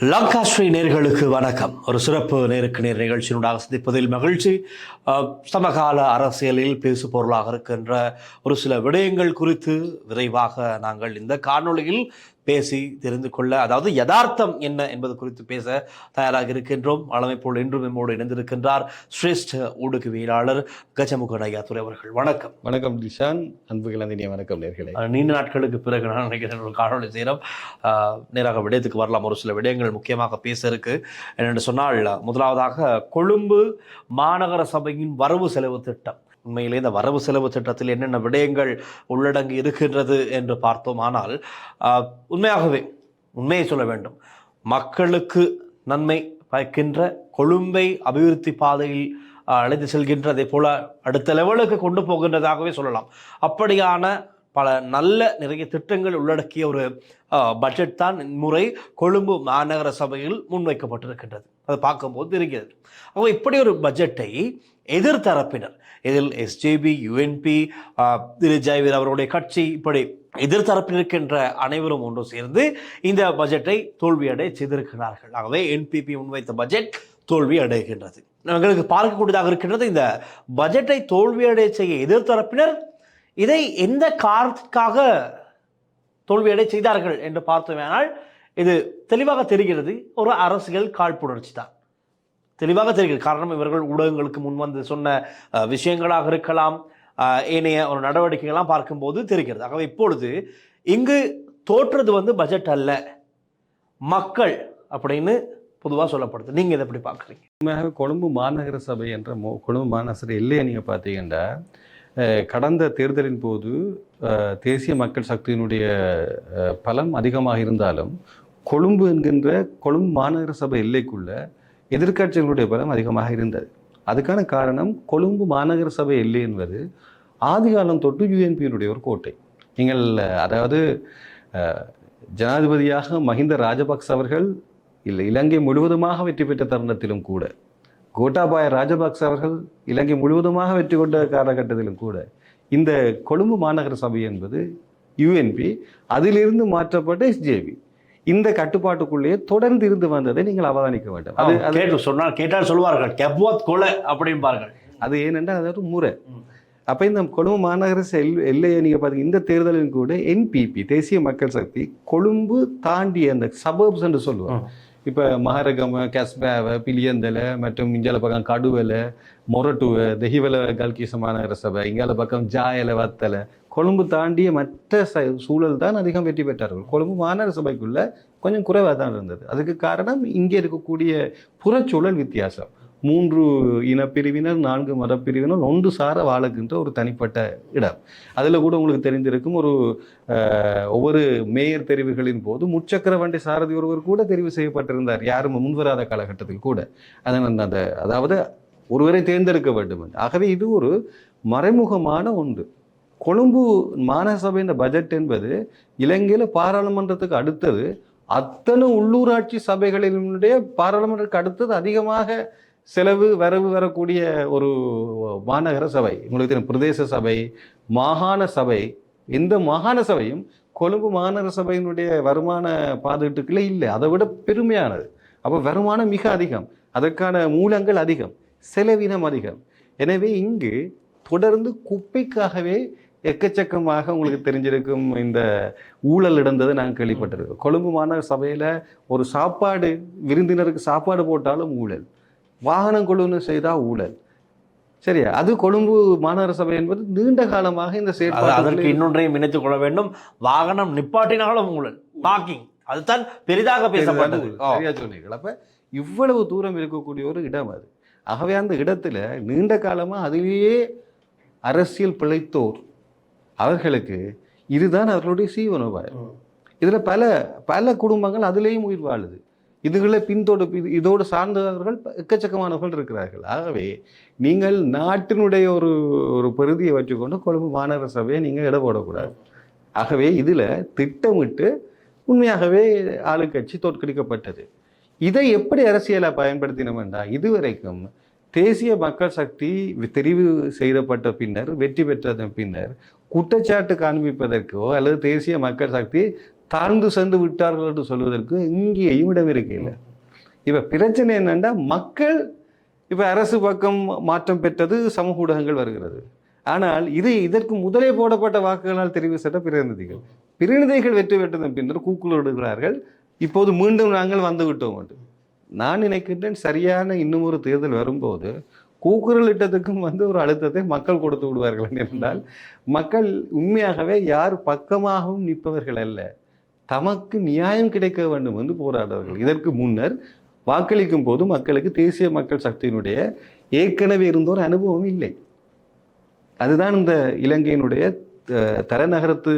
லங்காஸ்ரீ நேர்களுக்கு வணக்கம். ஒரு சிறப்பு நேருக்கு நேர் நிகழ்ச்சியினூடாக சந்திப்பதில் மகிழ்ச்சி. அஹ், சமகால அரசியலில் பேசு பொருளாக இருக்கின்ற ஒரு சில விடயங்கள் குறித்து விரைவாக நாங்கள் இந்த காணொளியில் பேசி தெரிந்து கொள்ள அதாவது யதார்த்தம் என்ன என்பது குறித்து பேச தயாராக இருக்கின்றோம். போல் இன்றும் நம்மோடு இணைந்திருக்கின்றார் சிரேஷ்ட ஊடகவியலாளர் கஜமுகன் ஐயாத்துறை அவர்கள். வணக்கம். வணக்கம் திஷான் அன்பு கலந்தினிய வணக்கம் நேர்களே. நீண்ட நாட்களுக்கு பிறகு நான் நினைக்கிறேன் ஒரு காணொளி செய்கிறோம் நேராக விடயத்துக்கு வரலாம். ஒரு சில விடயங்கள் முக்கியமாக பேச இருக்கு. என்னென்று சொன்னால் முதலாவதாக கொழும்பு மாநகர சபையின் வரவு செலவு திட்டம். உண்மையிலே இந்த வரவு செலவு திட்டத்தில் என்னென்ன விடயங்கள் உள்ளடங்கி இருக்கின்றது என்று பார்த்தோமானால் ஆனால் உண்மையாகவே உண்மையை சொல்ல வேண்டும். மக்களுக்கு நன்மை பயக்கின்ற கொழும்பை அபிவிருத்தி பாதையில் அழைத்து செல்கின்ற அதே போல அடுத்த லெவலுக்கு கொண்டு போகின்றதாகவே சொல்லலாம். அப்படியான பல நல்ல நிறைய திட்டங்கள் உள்ளடக்கிய ஒரு பட்ஜெட் தான் இம்முறை கொழும்பு மாநகர சபையில் முன்வைக்கப்பட்டிருக்கின்றது. அதை பார்க்கும்போது தெரிகிறது. அப்போ இப்படி ஒரு பட்ஜெட்டை எதிர்த்தரப்பினர் இதில் எஸ்ஜேபி யுஎன்பி திரு ஜெயவீர் அவருடைய கட்சி இப்படி எதிர்த்தரப்பில் இருக்கின்ற அனைவரும் ஒன்று சேர்ந்து இந்த பட்ஜெட்டை தோல்வியடை செய்திருக்கிறார்கள். ஆகவே என்பிபி முன்வைத்த பட்ஜெட் தோல்வி அடைகின்றது. எங்களுக்கு பார்க்கக்கூடியதாக இருக்கின்றது இந்த பட்ஜெட்டை தோல்வியடை செய்ய எதிர்த்தரப்பினர் இதை எந்த காரணத்திற்காக தோல்வியடை செய்தார்கள் என்று பார்த்தோமேனால் இது தெளிவாக தெரிகிறது. ஒரு அரசியல் காழ்ப்புணர்ச்சி தான். தெளிவாக தெரிகிறது. காரணம் இவர்கள் ஊடகங்களுக்கு முன் வந்து சொன்ன விஷயங்களாக இருக்கலாம். ஏனைய ஒரு நடவடிக்கைகள்லாம் பார்க்கும்போது தெரிகிறது. ஆகவே இப்பொழுது இங்கு தோற்றது வந்து பட்ஜெட் அல்ல. மக்கள் அப்படின்னு பொதுவாக சொல்லப்படுது. நீங்கள் இதை எப்படி பார்க்குறீங்க? கொழும்பு மாநகர சபை என்ற மோ கொழும்பு மாநகர இல்லையே எல்லையை நீங்கள் பார்த்தீங்கன்னா கடந்த தேர்தலின் போது தேசிய மக்கள் சக்தியினுடைய பலம் அதிகமாக இருந்தாலும் கொழும்பு என்கின்ற கொழும்பு மாநகர சபை எல்லைக்குள்ள எதிர்க்கட்சிகளுடைய பலம் அதிகமாக இருந்தது. அதுக்கான காரணம் கொழும்பு மாநகர சபை இல்லை என்பது ஆதிகாலம் தொட்டு யுஎன்பியினுடைய ஒரு கோட்டை. நீங்கள் அதாவது ஜனாதிபதியாக மஹிந்த ராஜபக்ச அவர்கள் இல்லை இலங்கை முழுவதுமாக வெற்றி பெற்ற தருணத்திலும் கூட கோட்டாபாய ராஜபக்ச அவர்கள் இலங்கை முழுவதுமாக வெற்றி கொண்ட காலகட்டத்திலும் கூட இந்த கொழும்பு மாநகர சபை என்பது யுஎன்பி அதிலிருந்து மாற்றப்பட்ட எஸ்ஜேபி இந்த கட்டுப்பாட்டுக்குள்ளேயே தொடர்ந்து இருந்து வந்ததை நீங்கள் அவதானிக்க வேண்டும் அது அது கேட்டு சொன்னால் கேட்டால் சொல்வார்கள் கெப்வாத் கொலை அப்படிம்பார்கள் அது ஏனென்றால் அது ஒரு முறை. அப்போ இந்த கொழும்பு மாநகர செல் எல்லையை நீங்கள் பார்த்தீங்க இந்த தேர்தலில் கூட என்பிபி தேசிய மக்கள் சக்தி கொழும்பு தாண்டிய அந்த சபர்ப்ஸ் என்று சொல்லுவோம் ம். இப்போ மகரகம் கஸ்பேவ பிலியந்தலை மற்றும் இங்கால பக்கம் கடுவலை மொரட்டுவ தெஹிவல கல்கிச மாநகர சபை இங்கால பக்கம் ஜாயலை வத்தலை. கொழும்பு தாண்டிய மற்ற ச சூழல் தான் அதிகம் வெற்றி பெற்றார்கள். கொழும்பு மாநகர சபைக்குள்ளே கொஞ்சம் குறைவாக தான் இருந்தது. அதுக்கு காரணம் இங்கே இருக்கக்கூடிய புறச்சூழல் வித்தியாசம். மூன்று இனப்பிரிவினர் நான்கு மதப்பிரிவினர் ஒன்று சார வாழுகின்ற ஒரு தனிப்பட்ட இடம். அதில் கூட உங்களுக்கு தெரிந்திருக்கும் ஒரு ஒவ்வொரு மேயர் தெரிவுகளின் போது முச்சக்கர வண்டி சாரதி ஒருவர் கூட தெரிவு செய்யப்பட்டிருந்தார். யாரும் முன்வராத காலகட்டத்தில் கூட. அதன் அந்த- அந்த அதாவது ஒருவரை தேர்ந்தெடுக்க வேண்டும் என்று. ஆகவே இது ஒரு மறைமுகமான ஒன்று. கொழும்பு மாநகர இந்த பட்ஜெட் என்பது இலங்கையில் பாராளுமன்றத்துக்கு அடுத்தது. அத்தனை உள்ளூராட்சி சபைகளினுடைய பாராளுமன்றத்துக்கு அடுத்தது அதிகமாக செலவு வரவு வரக்கூடிய ஒரு மாநகர சபை உங்களுக்கு தெரியும் பிரதேச சபை மாகாண சபை எந்த மாகாண சபையும் கொழும்பு மாநகர சபையினுடைய வருமான பாதுகாட்டுக்குள்ளே இல்லை. அதை விட பெருமையானது. அப்போ வருமானம் மிக அதிகம். அதற்கான மூலங்கள் அதிகம். செலவினம் அதிகம். எனவே இங்கு தொடர்ந்து குப்பைக்காகவே எக்கச்சக்கமாக உங்களுக்கு தெரிஞ்சிருக்கும் இந்த ஊழல் இடந்தது நாங்கள் கேள்விப்பட்டிருக்கோம் கொழும்பு மாநகர சபையில் ஒரு சாப்பாடு விருந்தினருக்கு சாப்பாடு போட்டாலும் ஊழல். வாகனம் கொள்ளுன்னு செய்தால் ஊழல். சரியா? அது கொழும்பு மாநகர சபை என்பது நீண்ட காலமாக இந்த அது- செயற்பாடு அதற்கு இன்னொன்றையும் இணைத்துக் கொள்ள வேண்டும். வாகனம் நிப்பாட்டினாலும் ஊழல். பார்க்கிங் அதுதான் பெரிதாக பேசப்பட்டது. சரியா சொன்னீர்கள். அப்ப இவ்வளவு தூரம் இருக்கக்கூடிய ஒரு இடம் அது. ஆகவே அந்த இடத்துல நீண்ட காலமா அதிலேயே அரசியல் பிழைத்தோர் அவர்களுக்கு இதுதான் அவர்களுடைய சீவனோபாயம். இதுல பல பல குடும்பங்கள் அதிலேயும் உயிர் வாழுது. இதுகளை பின்தொடு இது- இதோடு சார்ந்தவர்கள் எக்கச்சக்கமானவர்கள் இருக்கிறார்கள். ஆகவே நீங்கள் நாட்டினுடைய ஒரு ஒரு பெருதியை வச்சுக்கொண்டு கொழும்பு மாநகர சபையை நீங்கள் இட போடக்கூடாது. ஆகவே இதில் திட்டமிட்டு உண்மையாகவே ஆளுங்கட்சி தோற்கடிக்கப்பட்டது. இதை எப்படி அரசியலை பயன்படுத்தினோம் என்றால் இதுவரைக்கும் தேசிய மக்கள் சக்தி தெரிவு செய்யப்பட்ட பின்னர் வெற்றி பெற்றதன் பின்னர் குற்றச்சாட்டு காண்பிப்பதற்கோ அல்லது தேசிய மக்கள் சக்தி தாழ்ந்து சென்று விட்டார்கள் என்று சொல்வதற்கு இங்கேயும் இடம் இருக்கையில் இப்போ பிரச்சனை என்னென்னா மக்கள் இப்போ அரசு பக்கம் மாற்றம் பெற்றது சமூக ஊடகங்கள் வருகிறது. ஆனால் இது இதற்கு முதலே போடப்பட்ட வாக்குகளால் தெரிவு செய்த பிரதிநிதிகள். பிரதிநிதிகள் வெற்றி பெற்றதன் பின்னர் கூக்குளிடுகிறார்கள் இப்போது மீண்டும் நாங்கள் வந்து விட்டோம் என்று. நான் நினைக்கின்றேன் சரியான இன்னும் ஒரு தேர்தல் வரும்போது கூக்குரல் இட்டத்துக்கும் வந்து ஒரு அழுத்தத்தை மக்கள் கொடுத்து விடுவார்கள் என்றால் மக்கள் உண்மையாகவே யார் பக்கமாகவும் நிற்பவர்கள் அல்ல. தமக்கு நியாயம் கிடைக்க வேண்டும் என்று போராடுவார்கள். இதற்கு முன்னர் வாக்களிக்கும் போது மக்களுக்கு தேசிய மக்கள் சக்தியினுடைய ஏற்கனவே இருந்த ஒரு அனுபவம் இல்லை. அதுதான் இந்த இலங்கையினுடைய தலைநகரத்து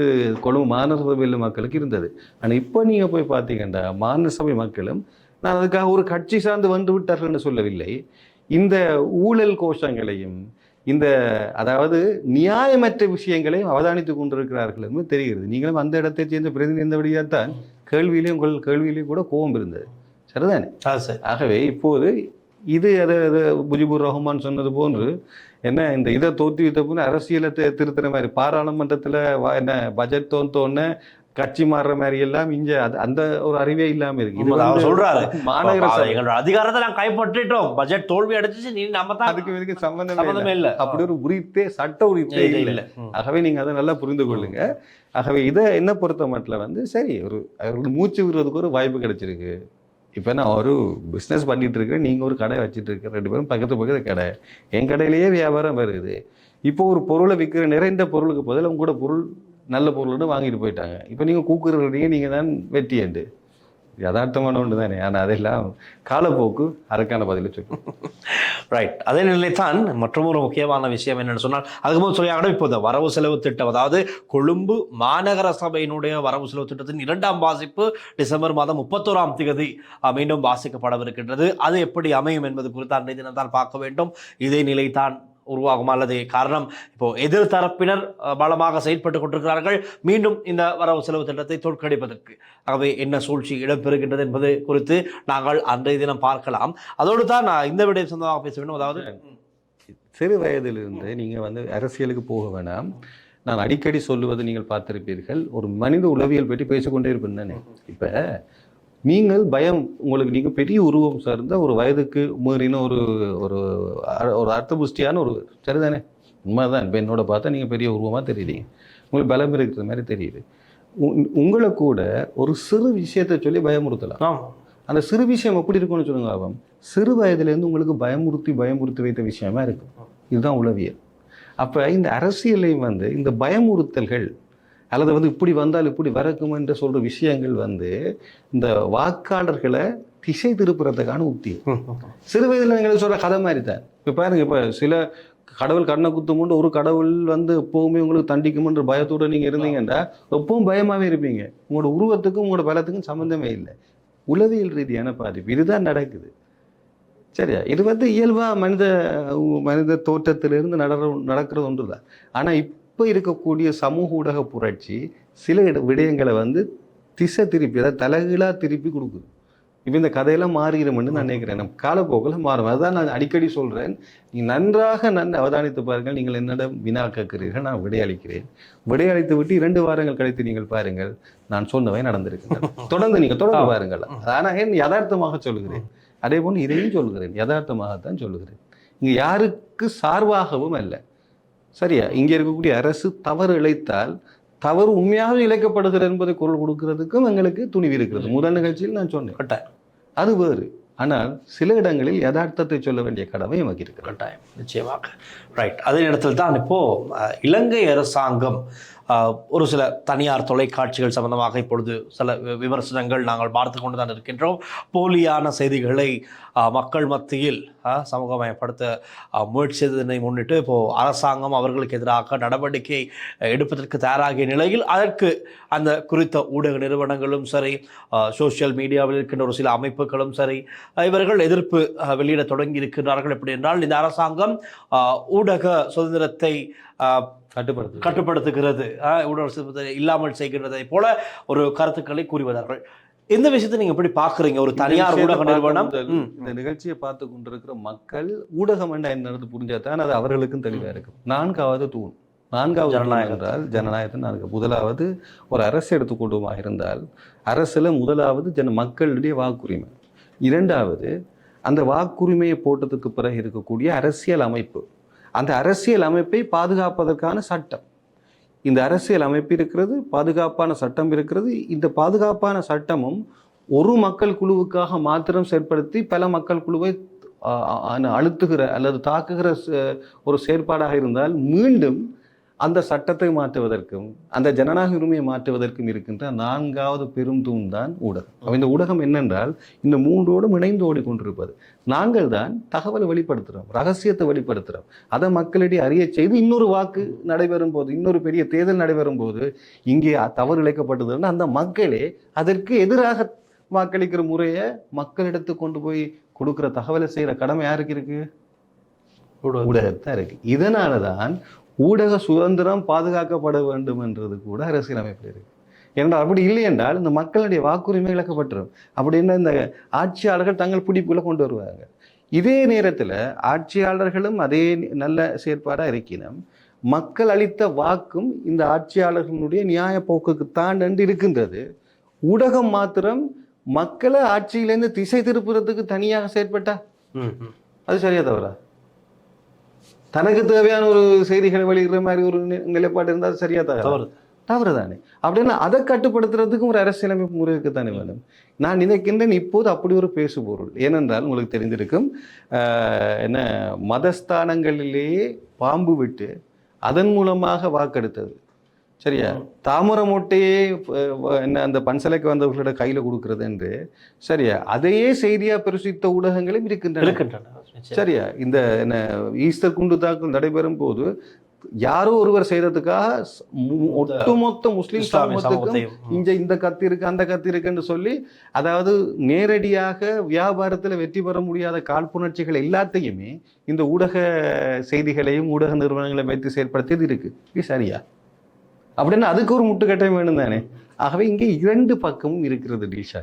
கொழும்பு மாநகர சபையில் மக்களுக்கு இருந்தது. ஆனால் இப்போ நீங்கள் போய் பார்த்தீங்கன்னா மாநகர சபை மக்களும் நான் அதுக்காக ஒரு கட்சி சார்ந்து வந்து விட்டார்கள் என்று சொல்லவில்லை. இந்த ஊழல் கோஷங்களையும் இந்த அதாவது நியாயமற்ற விஷயங்களையும் அவதானித்துக் கொண்டிருக்கிறார்கள் என்று தெரிகிறது. நீங்களும் அந்த இடத்தை சேர்ந்த பிரதிநிதி இருந்தபடியாக தான் கேள்வியிலையும் உங்கள் கேள்வியிலையும் கூட கோபம் இருந்தது. சரிதானே? ஆகவே இப்போது இது அது அது முஜிபுர் ரஹ்மான் சொன்னது போன்று என்ன இந்த இதை தோற்றுவித்த போது அரசியலை தி- திருத்துற மாதிரி பாராளுமன்றத்தில் என்ன பட்ஜெட் தோன்றோன்னு கட்சி மாறுற மாதிரி எல்லாம் இங்க அந்த ஒரு அறிவே இல்லாம இருக்கு. அவர் சொல்றாரு. மாநகர எங்களோட அதிகாரத்தை நான் கைப்பற்றிட்டோம். பட்ஜெட் தோல்வி அடைச்சிச்சு. நீ நம்ம தான் அதுக்கு இதுக்கு சம்பந்தமே இல்லை. சம்மந்தமே இல்ல. அப்படி ஒரு உரித்தே சட்ட உரித்தே இல்ல. ஆகவே நீங்க அதை நல்லா புரிந்து கொள்ளுங்க. ஆகவே இதை என்ன பொறுத்த மட்டும் வந்து சரி ஒரு அவருக்கு மூச்சு விடுறதுக்கு ஒரு வாய்ப்பு கிடைச்சிருக்கு. இப்போ நான் ஒரு பிஸ்னஸ் பண்ணிட்டு இருக்கேன் நீங்க ஒரு கடை வச்சிட்டு இருக்க ரெண்டு பேரும் பக்கத்து பக்கத்து கடை. என் கடையிலேயே வியாபாரம் வருது. இப்போ ஒரு பொருளை விற்கிற நிறைந்த பொருளுக்கு பதில் உங்க கூட பொருள் நல்ல பொருள்னு வாங்கிட்டு போயிட்டாங்க. இப்போ நீங்கள் கூக்குறீங்க நீங்கள் தான் வெட்டியண்டு யதார்த்தமான ஒன்று தானே. ஆனால் அதெல்லாம் காலப்போக்கு அதற்கான பதிலை சொல்லும் ரைட் அதே நிலை மற்றும் ஒரு முக்கியமான விஷயம் என்னென்னு சொன்னால் அதுக்கு முதல் சொல்லியாகணும் இப்போ இந்த வரவு செலவு திட்டம் அதாவது கொழும்பு மாநகர சபையினுடைய வரவு செலவு திட்டத்தின் இரண்டாம் வாசிப்பு டிசம்பர் மாதம் முப்பத்தோராம் தேதி மீண்டும் வாசிக்கப்படவிருக்கின்றது. அது எப்படி அமையும் என்பது குறித்து அன்றைய தினம் தான் பார்க்க வேண்டும். இதே நிலை தான் உருவாகும்? அல்லது காரணம் இப்போ எதிர் தரப்பினர் பலமாக செயல்பட்டு கொண்டிருக்கிறார்கள். மீண்டும் இந்த வரவு செலவு திட்டத்தை தோற்கடிப்பதற்கு. ஆகவே என்ன சூழ்ச்சி இடம்பெறுகின்றது என்பது குறித்து நாங்கள் அன்றைய தினம் பார்க்கலாம். அதோடு தான் நான் இந்த விடயம் சொந்தமாக பேச வேண்டும். அதாவது சிறு வயதிலிருந்து நீங்கள் வந்து அரசியலுக்கு போக வேணாம். நான் அடிக்கடி சொல்லுவது நீங்கள் பார்த்திருப்பீர்கள். ஒரு மனித உளவியல் பற்றி பேசிக்கொண்டே இருப்பேன் தானே? இப்போ நீங்கள் பயம் உங்களுக்கு நீங்கள் பெரிய உருவம் சார்ந்த ஒரு வயதுக்கு மீறின ஒரு ஒரு ஒரு அர்த்தபுஷ்டியான ஒரு சரிதானே? உண்மைதான். இப்போ என்னோட பார்த்தா நீங்கள் பெரிய உருவமாக தெரியுறீங்க. உங்களுக்கு பலம் இருக்கிற மாதிரி தெரியுது. உங்களை கூட ஒரு சிறு விஷயத்தை சொல்லி பயமுறுத்தலாம். அந்த சிறு விஷயம் எப்படி இருக்கும்னு சொல்லுங்க அவன் சிறு வயதிலேருந்து உங்களுக்கு பயமுறுத்தி பயமுறுத்தி வைத்த விஷயமா இருக்கும். இதுதான் உளவியல். அப்போ இந்த அரசியலையும் வந்து இந்த பயமுறுத்தல்கள் அல்லது வந்து இப்படி வந்தால் இப்படி வரக்கும் என்று சொல்ற விஷயங்கள் வந்து இந்த வாக்காளர்களை திசை திருப்புறதுக்கான உத்தி. சிறு வயதில் எங்களுக்கு சொல்ற கதை மாதிரி தான் இப்போ பாருங்க இப்போ சில கடவுள் கண்ணை குத்துமுண்டு ஒரு கடவுள் வந்து எப்பவுமே உங்களுக்கு தண்டிக்கும்ன்ற பயத்தோட நீங்க இருந்தீங்கன்னா எப்பவும் பயமாவே இருப்பீங்க. உங்களோட உருவத்துக்கும் உங்களோட பலத்துக்கும் சம்மந்தமே இல்லை. உளவியல் ரீதியான பாதிப்பு. இதுதான் நடக்குது. சரியா? இது வந்து இயல்பா மனித மனித தோற்றத்திலிருந்து நடற நடக்கிறது ஒன்று தான் ஆனா இப்போ இருக்கக்கூடிய சமூக ஊடக புரட்சி சில விடயங்களை வந்து திசை திருப்பி அதாவது தலைகீழா திருப்பி கொடுக்குது. இப்போ இந்த கதையெல்லாம் மாறிடும்னு நான் நினைக்கிறேன். நம்ம காலப்போக்கில் மாறும். அதுதான் நான் அடிக்கடி சொல்றேன். நீ நன்றாக நன்கு அவதானித்து பாருங்கள். நீங்கள் என்னிடம் வினா கேட்கிறீர்கள். நான் விடையளிக்கிறேன். விடையளித்து விட்டு இரண்டு வாரங்கள் கழித்து நீங்கள் பாருங்கள். நான் சொன்னவை நடந்திருக்கின்றன. தொடர்ந்து நீங்கள் தொடர்ந்து பாருங்கள். ஆனால் ஏன் யதார்த்தமாக சொல்லுகிறேன் அதே போன்று இதையும் சொல்லுகிறேன் யதார்த்தமாகத்தான் சொல்லுகிறேன் இங்கே யாருக்கு சார்பாகவும் அல்ல. சரியா? இங்கே இருக்கக்கூடிய அரசு தவறு இழைத்தால் தவறு உண்மையாக இழைக்கப்படுகிறது என்பதை குரல் கொடுக்கிறதுக்கும் எங்களுக்கு துணிவு இருக்கிறது. முதல் நிகழ்ச்சியில் நான் சொன்னேன். கட்டாயம். அது வேறு. ஆனால் சில இடங்களில் யதார்த்தத்தை சொல்ல வேண்டிய கடமை நமக்கு இருக்கிறது. கட்டாயம். நிச்சயமாக. ரைட் அதே நேரத்தில் தான் இப்போ அஹ், இலங்கை அரசாங்கம் ஒரு சில தனியார் தொலைக்காட்சிகள் சம்பந்தமாக இப்பொழுது சில வி- விமர்சனங்கள் நாங்கள் பார்த்து கொண்டு தான் இருக்கின்றோம். போலியான செய்திகளை மக்கள் மத்தியில் சமூகமயப்படுத்த அஹ், முயற்சி செய்ததனை முன்னிட்டு இப்போது அரசாங்கம் அவர்களுக்கு எதிராக நடவடிக்கை எடுப்பதற்கு தயாராகிய நிலையில் அதற்கு அந்த குறித்த ஊடக நிறுவனங்களும் சரி சோஷியல் மீடியாவில் இருக்கின்ற ஒரு சில அமைப்புகளும் சரி இவர்கள் எதிர்ப்பு வெளியிட தொடங்கி இருக்கின்றார்கள். எப்படி என்றால் இந்த அரசாங்கம் ஊடக சுதந்திரத்தை கட்டுப்படுத்து கட்டுப்படுத்துகிறது. சுதந்திரத்தை இல்லாமல் செய்கின்றதை போல ஒரு கருத்துக்களை கூறுவதார்கள். இந்த விஷயத்தை நீங்க எப்படி பாக்குறீங்க ஒரு தனியார் ஊடக நிறுவனம்? இந்த நிகழ்ச்சியை பார்த்து கொண்டிருக்கிற மக்கள் ஊடகம் என்ன என்னது புரிஞ்சாதான் அது அவர்களுக்கும் தெளிவா இருக்கும். நான்காவது தூண். நான்காவது ஜனநாயகம். என்றால் ஜனநாயகத்தின் நான்கு முதலாவது ஒரு அரசு எடுத்துக்கொண்டுமாக இருந்தால் அரசுல முதலாவது ஜன மக்களுடைய வாக்குரிமை. இரண்டாவது அந்த வாக்குரிமையை போட்டதுக்கு பிறகு இருக்கக்கூடிய அரசியல் அமைப்பு. அந்த அரசியல் அமைப்பை பாதுகாப்பதற்கான சட்டம். இந்த அரசியல் அமைப்பு இருக்கிறது பாதுகாப்பான சட்டம் இருக்கிறது. இந்த பாதுகாப்பான சட்டமும் ஒரு மக்கள் குழுவுக்காக மாத்திரம் செயற்படுத்தி பல மக்கள் குழுவை அழுத்துகிற அல்லது தாக்குகிற ஒரு செயற்பாடாக இருந்தால் மீண்டும் அந்த சட்டத்தை மாற்றுவதற்கும் அந்த ஜனநாயக உரிமையை மாற்றுவதற்கும் இருக்கின்ற நான்காவது பெரும் தூண் தான் ஊடகம். அப்ப இந்த ஊடகம் என்னென்றால் இந்த மூன்றோடும் இணைந்து ஓடிக்கொண்டிருப்பது. நாங்கள் தான் தகவலை வெளிப்படுத்துகிறோம் ரகசியத்தை வெளிப்படுத்துகிறோம் அதை மக்களிடையே அறிய செய்து இன்னொரு வாக்கு நடைபெறும் போது இன்னொரு பெரிய தேர்தல் நடைபெறும் போது இங்கே தவறு இழைக்கப்பட்டதுன்னா அந்த மக்களே அதற்கு எதிராக வாக்களிக்கிற முறையை மக்களிடத்து கொண்டு போய் கொடுக்கிற தகவலை செய்யற கடமை யாருக்கு இருக்கு? ஊடகத்தான் இருக்கு. இதனால தான் ஊடக சுதந்திரம் பாதுகாக்கப்பட வேண்டும் என்றது கூட அரசியலமைப்பில் இருக்கு. ஏனென்றால் அப்படி இல்லை என்றால் இந்த மக்களுடைய வாக்குரிமை இழக்கப்பட்டுரும். அப்படின்னா இந்த ஆட்சியாளர்கள் தங்கள் பிடிப்புகளை கொண்டு வருவாங்க. இதே நேரத்தில் ஆட்சியாளர்களும் அதே நல்ல செயற்பாடாக இருக்கினும் மக்கள் அளித்த வாக்கும் இந்த ஆட்சியாளர்களுடைய நியாய போக்குக்கு தான் என்று இருக்கின்றது. ஊடகம் மாத்திரம் மக்களை ஆட்சியிலேருந்து திசை திருப்புறதுக்கு தனியாக செயற்பட்டா. அது சரியா தவறா? தனக்கு தேவையான ஒரு செய்திகளை வெளியிடுற மாதிரி ஒரு நிலைப்பாடு இருந்தால் சரியா தவறா தவறு. தானே அப்படின்னா அதை கட்டுப்படுத்துறதுக்கும் ஒரு அரசியலமைப்பு முறை தானே வேணும். நான் நினைக்கின்றேன் இப்போது அப்படி ஒரு பேசுபொருள். ஏனென்றால் உங்களுக்கு தெரிந்திருக்கும் என்ன மதஸ்தானங்களிலேயே பாம்பு விட்டு அதன் மூலமாக வாக்கெடுத்தது. சரியா? தாமரை மூட்டையே என்ன அந்த பன்சலைக்கு வந்தவர்களோட கையில கொடுக்கிறது என்று. சரியா? அதையே செய்தியா பிரசித்த ஊடகங்களும் இருக்கின்றன. சரியா? இந்த என்ன ஈஸ்டர் குண்டு தாக்குதல் நடைபெறும் போது யாரோ ஒருவர் செய்யறதுக்காக மு- ஒட்டுமொத்த முஸ்லிம் சமூகத்துக்கும். இங்க இந்த கத்தி இருக்கு அந்த கத்தி இருக்குன்னு சொல்லி அதாவது நேரடியாக வியாபாரத்துல வெற்றி பெற முடியாத காழ்ப்புணர்ச்சிகள் எல்லாத்தையுமே இந்த ஊடக செய்திகளையும் ஊடக நிறுவனங்களை வைத்து செயற்படுத்தியது இருக்கு. இது சரியா? அப்படின்னா அதுக்கு ஒரு முட்டுக்கட்டை வேணும் தானே? ஆகவே இங்கே இரண்டு பக்கமும் இருக்கிறது டீஷா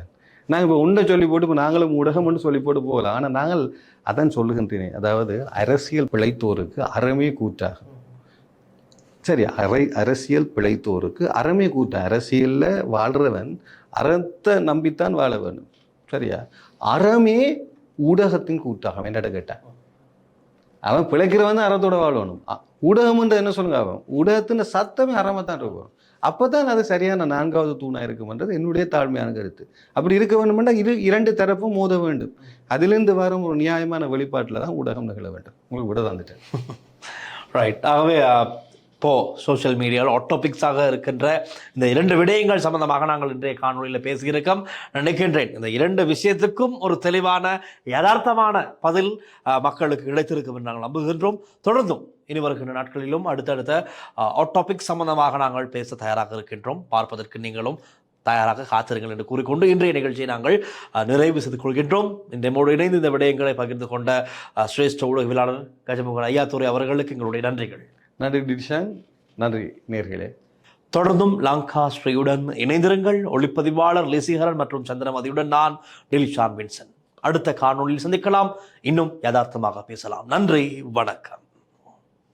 நாங்கள் இப்போ உண்டை சொல்லி போட்டு இப்போ நாங்களும் ஊடகம்னு சொல்லி போட்டு போகலாம். ஆனால் நாங்கள் அதான் சொல்லுகின்றேனே. அதாவது அரசியல் பிழைத்தோருக்கு அறமே கூற்றாகும் சரி அரை அரசியல் பிழைத்தோருக்கு அறமே கூட்டம் அரசியலில் வாழ்கிறவன் அறத்தை நம்பித்தான் வாழ வேணும் சரியா? அறமே ஊடகத்தின் கூட்டாகும் என்னட்ட கேட்டான் அவன் பிழைக்கிறவன் தான் அறத்தோட வாழணும். ஊடகம்ன்றது ஊடகம்ன்ற என்ன சொல்லுங்க அவன்? ஊடகத்தின் சத்தமே அறமாக தான் இருக்கும். அப்போ தான் அது சரியான நான்காவது தூணாக இருக்கும்ன்றது என்னுடைய தாழ்மையான கருத்து. அப்படி இருக்க வேண்டுமென்றா இரு இரண்டு தரப்பும் மோத வேண்டும். அதிலிருந்து வரும் ஒரு நியாயமான வெளிப்பாட்டில் தான் ஊடகம் நிகழ வேண்டும். உங்களுக்கு விட தந்துட்டேன். ரைட் ஆகவே இப்போது சோஷியல் மீடியாவில் ஒட்டோபிக்ஸாக இருக்கின்ற இந்த இரண்டு விடயங்கள் சம்பந்தமாக நாங்கள் இன்றைய காணொலியில் பேசியிருக்கோம். நினைக்கின்றேன் இந்த இரண்டு விஷயத்துக்கும் ஒரு தெளிவான யதார்த்தமான பதில் மக்களுக்கு கிடைத்திருக்கும் என்று நாங்கள் நம்புகின்றோம். தொடர்ந்தும் இனி வருகின்ற நாட்களிலும் அடுத்தடுத்த ஒட்டோபிக் சம்பந்தமாக நாங்கள் பேச தயாராக இருக்கின்றோம். பார்ப்பதற்கு நீங்களும் தயாராக காத்திருங்கள் என்று கூறிக்கொண்டு இன்றைய நிகழ்ச்சியை நாங்கள் நிறைவு செய்து கொள்கின்றோம். இன்றையோடு இணைந்து இந்த விடயங்களை பகிர்ந்து கொண்ட சிரேஷ்ட ஊடகவியலாளர் கஜமுகன் ஐயாத்துறை அவர்களுக்கு எங்களுடைய நன்றிகள். நன்றி டிஷாங் நன்றி நேர்களே. தொடர்ந்தும் லங்கா ஸ்ரீயுடன் இணைந்திருங்கள். ஒளிப்பதிவாளர் லிசிகரன் மற்றும் சந்திரமதியுடன் நான் டிலிஷான் வின்சன். அடுத்த காணொளியில் சந்திக்கலாம். இன்னும் யதார்த்தமாக பேசலாம். நன்றி வணக்கம்.